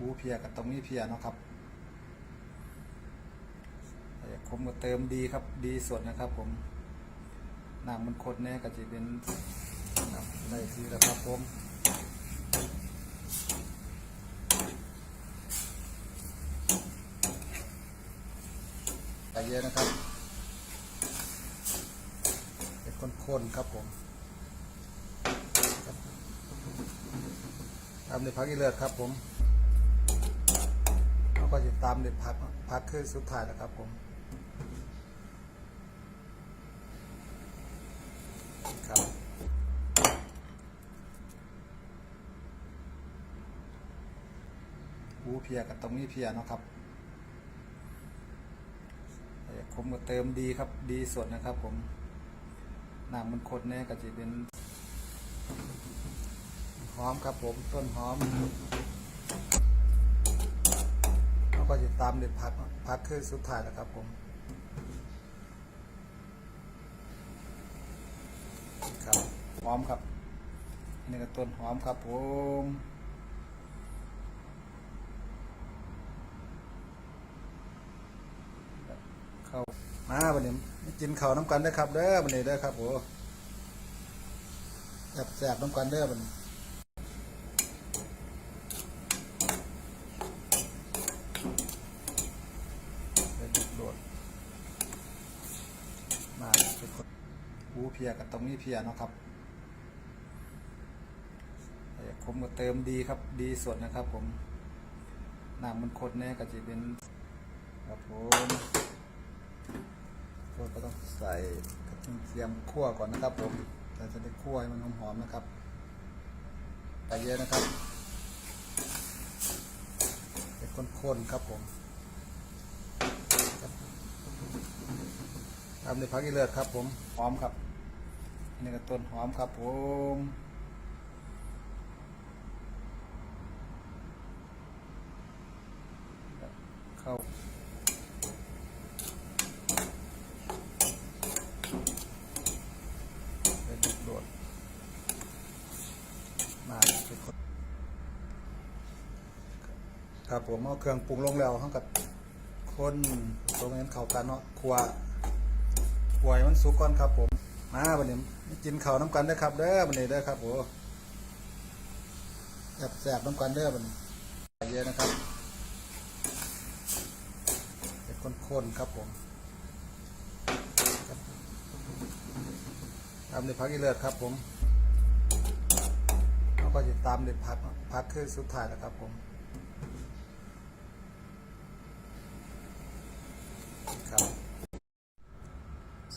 หูเพียกับตรงนี้เพียเนาะครับแต่ผมก็เติมดีครับดีสดนะครับ ผมน้ำมันข้นแน่ก็จะเป็นได้ทีแล้วครับผมใส่เยอะนะครับเป็นข้นๆครับผมตามด้วยพักอีเลือดครับผม ก็จะตามเด้วยพักพักคือสุดท้ายแล้วครับผมครับหูเพียกับตรงนี้เพียนะครับแต่ผมก็เติมดีครับดีสดนะครับ ผมน้ำมันข้นแน่ก็จะเป็นหอมครับผมต้นหอม ก็จะตามเด้วยพักพักคือสุดท้ายแล้วครับผมครับหอมครับนี่ก็ต้นหอมครับผมเข้ามาบันนี้กินข้าวน้ำกันได้ครับเด้อบันนี้เด้ครับโอ้แซ่บแซ่บๆน้ำกันเด้อบันนี้โดดมา เป็นคนหูเพียกับตรงนี้เพียเนาะครับแต่ผมก็เติมดีครับ ดีสดนะครับ ผมน้ำมันข้นแน่ก็จะเป็นครับผมก็ก็ต้องใส่กระเทียมคั่วก่อนนะครับ ผมแต่จะได้คั่วให้มันหอมๆนะครับใส่เยอะนะครับเป็นข้นๆครับผม ตามด้วยพักอีเลือดครับ ผมหอมครับนี่ก็ต้นหอมครับ ผมเข้าเป็นลูกโดดมาเป็นคนครับผมเอาเครื่องปรุงลงแล้วทั้งกับคนตรงนั้นเข้ากันเนาะครัว ครัวให้มันสุกก่อนครับผม มาบันนี้กินข้าวน้ำกันได้ครับเด้อบันนี้เด้อครับโอ้แซ่บๆน้ำกันเด้อบันนี้เยอะนะครับเป็นข้นๆครับผมตามด้วยพักอีเลือดครับผมแล้วก็จะตามด้วยพักพักคือสุดท้ายแล้วครับผม ครับ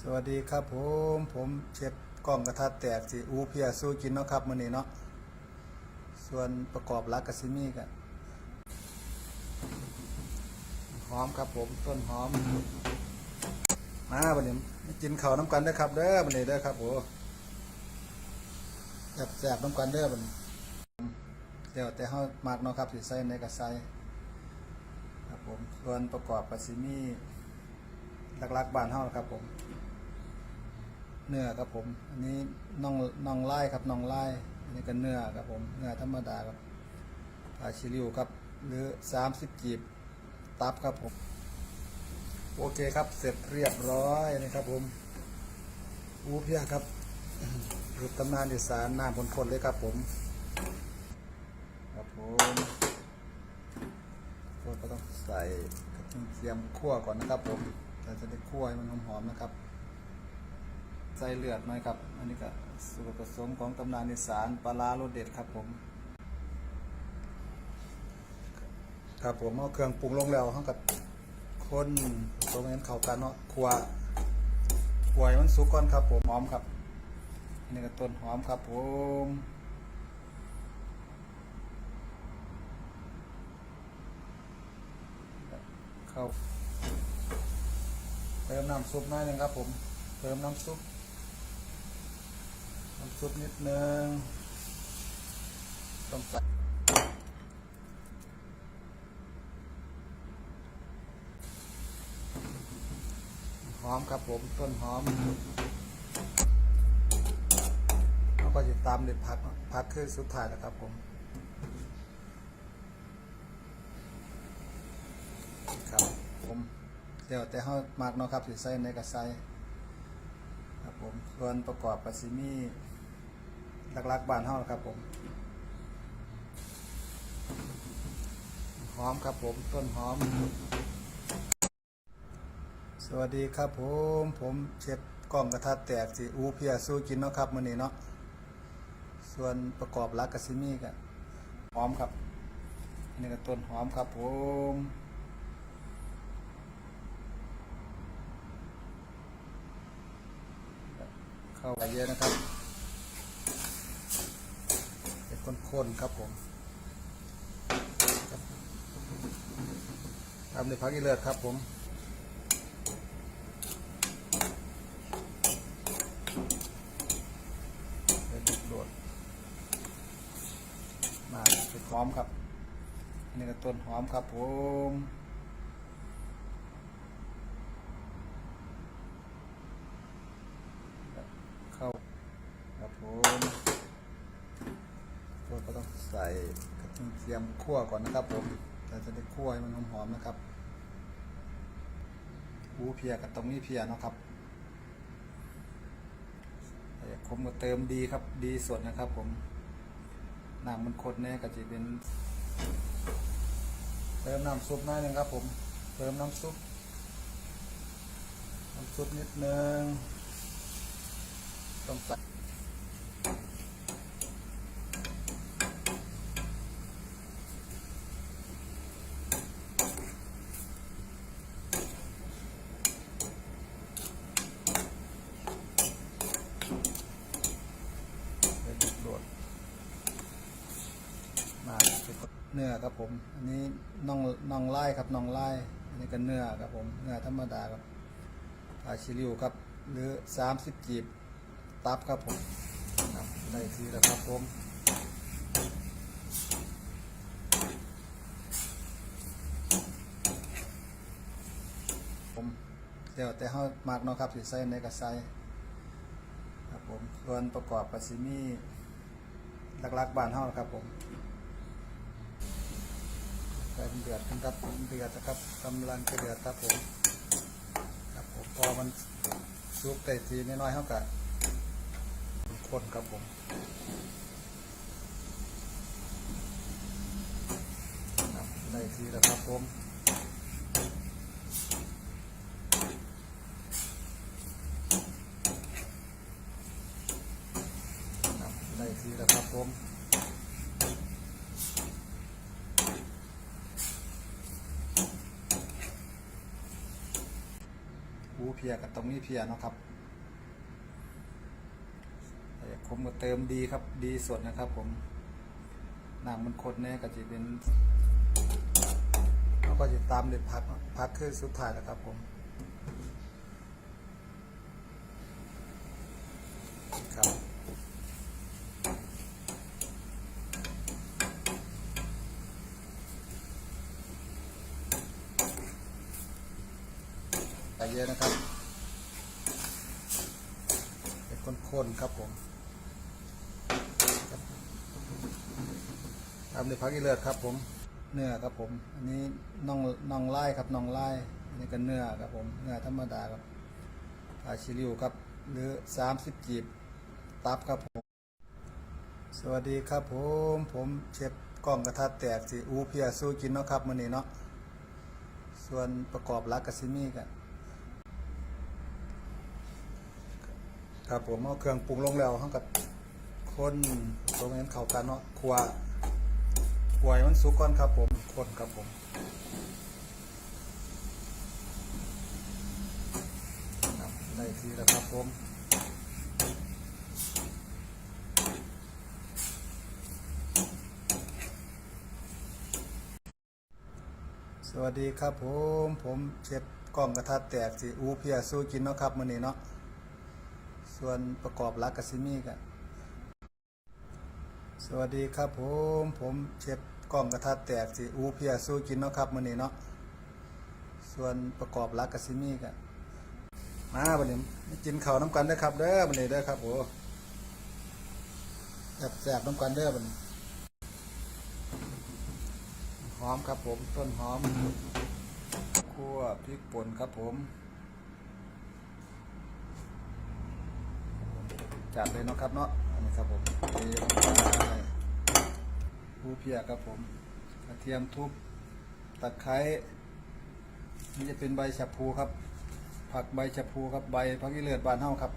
สวัสดีครับผมผมเชฟกล้องกระทะแตกสีอูเพียสู้กินเนาะครับมื้อนี้เนาะส่วนประกอบลักกะซิมี่กันหอมครับผมต้นหอมมาบัดนี้มากินข้าวน้ำกันได้ครับเด้อบัดนี้เด้ครับโอ้แซ่บแซ่บน้ำกันเด้อบันเดี๋ยวแต่เฮามากเนาะครับสิใส่ในกระใส่ครับผมส่วนประกอบกะซิมี่หลักๆบ้านเฮาครับผม เนื้อครับผม อันนี้น่องน่องไล่ครับน่องไล่อันนี้ก็เนื้อครับผม เนื้อธรรมดาครับผาชิริวครับ หรือสามสิบกีบตับครับผม โอเคครับ เสร็จเรียบร้อยนะครับผมอูเพียครับรูปตำนานอีสานหน้าพนๆเลยครับผม ครับผมก็ต้องใส่กระเทียมคั่วก่อนนะครับผมแต่จะได้คั่วให้มันหอมๆนะครับ ใส่เลือดหน่อยครับ อันนี้ก็ส่วนผสมของตำนานอีสานปลาร้ารสเด็ดครับผม ครับผมเอาเครื่องปรุงลงแล้วทั้งกับคนตรงนั้นเข้ากันเนาะครัวครัวให้มันสุกก่อนครับผมหอมครับอันนี้ก็ต้นหอมครับผมเข้าเติมน้ำซุปหน่อยหนึงครับผม เติมน้ำซุป น้ำซุปนิดนึงต้องใส่หอมครับผมต้นหอมแล้วก็จะตามด้วยผักผักคือสุดท้ายแล้วครับผมครับผมเดี๋ยวแต่เฮามากเนาะครับสิใส่ในกระใสครับผมส่วนประกอบก็สิมี่ หลักๆบ้านเฮาครับผมหอมครับผมต้นหอม สวัสดีครับผมผมเชฟกล้องกระทะแตกสีอูเพียสู้กินเนาะครับมื้อนี้เนาะส่วนประกอบลักกะซิมี่กันหอมครับอันนี้ก็ต้นหอมครับผมเข้าไปเยอะนะครับ ข้นๆครับผมทำในพักอีเลิศครับผมเป็นลูกโดดมาเป็นหอมครับ นี่ก็ต้นหอมครับผมเข้าครับผมตัวก็ ต้องใส่กระเทียมคั่วก่อนนะครับผมเราจะได้คั่วให้มันหอมๆนะครับหูเพียกับตรงนี้เพียนะครับผมก็เติมดีครับ ดีสดนะครับ ผมน้ำมันข้นแน่ก็จะเป็น เติมน้ำซุปหน่อยหนึงครับ ผม เติมน้ำซุป น้ำซุปนิดนึงต้องใส่เป็นลูกโดดมา เนื้อครับผม อันนี้น่องน่องไล่ครับน่องไล่อันนี้ก็เนื้อครับผมเนื้อธรรมดาครับอาชิริวครับ หรือสามสิบจีบตับครับผมครับได้ทีแล้วครับผมผมเดี๋ยวแต่เฮามากเนาะครับสิใส่ในกระใส่ครับผมส่วนประกอบก็สิมีหลักๆบานเฮาครับผม มันเดือดขึ้นครับเดือดนะครับกำลังจะเดือดครับผมครับผมพอมันสุกแต่ทีน้อยๆเฮาก็คนครับผมครับได้ทีแล้วครับผมได้ทีแล้วครับผม หูเพียกับตรงนี้เพียนะครับแต่ผมก็เติมดีครับ ดีสดนะครับ ผมน้ำมันข้นแน่ก็จะเป็นแล้วก็จะตามเด็ดพักพักคือสุดท้ายแล้วครับผม ครับ ใส่ เยอะนะครับเป็นข้นๆครับผมครับตามด้วยผักอีเลิศครับผม เนื้อครับผม อันนี้น่องน่องไล่ครับน่องไล่อันนี้ก็เนื้อครับผม เนื้อธรรมดาครับอาชิริวครับ หรือสามสิบจีบตับครับผม สวัสดีครับผม ผมเชฟกล้องกระทะแตกสีอูเพียสู้กินเนาะครับมื้อนี้เนาะ ส่วนประกอบลักกสิมี่กัน ครับผมเอาเครื่องปรุงลงแล้วเขากับคนตรงนั้นเข้ากันเนาะขัวขัวมันสุกก่อนครับ ผมคนครับผมได้ทีแล้วครับผมสวัสดีครับผม ผมเชฟกล้องกระทะแตกสีอูเพียสู้กินเนาะครับมื้อนี้เนาะ ส่วนประกอบลักกสิมีกันสวัสดีครับผมผมเชฟกล้องกระทะแตกสีอูเพียสู้กินเนาะครับมื้อนี้เนาะส่วนประกอบลักกสิมีกันมาบัดนี้มากินข้าวน้ำกันเด้ครับเด้อบัดนี้เด้อครับโอ้แซ่บๆน้ำกันเด้อบันหอมครับผมต้นหอมคั่วพริกป่นครับผม จัดเลยเนาะครับเนาะอันนี้ครับผมเทลงไปผู้เพียครับผมกระเทียมทุบตะไคร้นี่จะเป็นใบชะพูครับ ผักใบชะพูครับใบผักอีเลือดบานเฮาครับ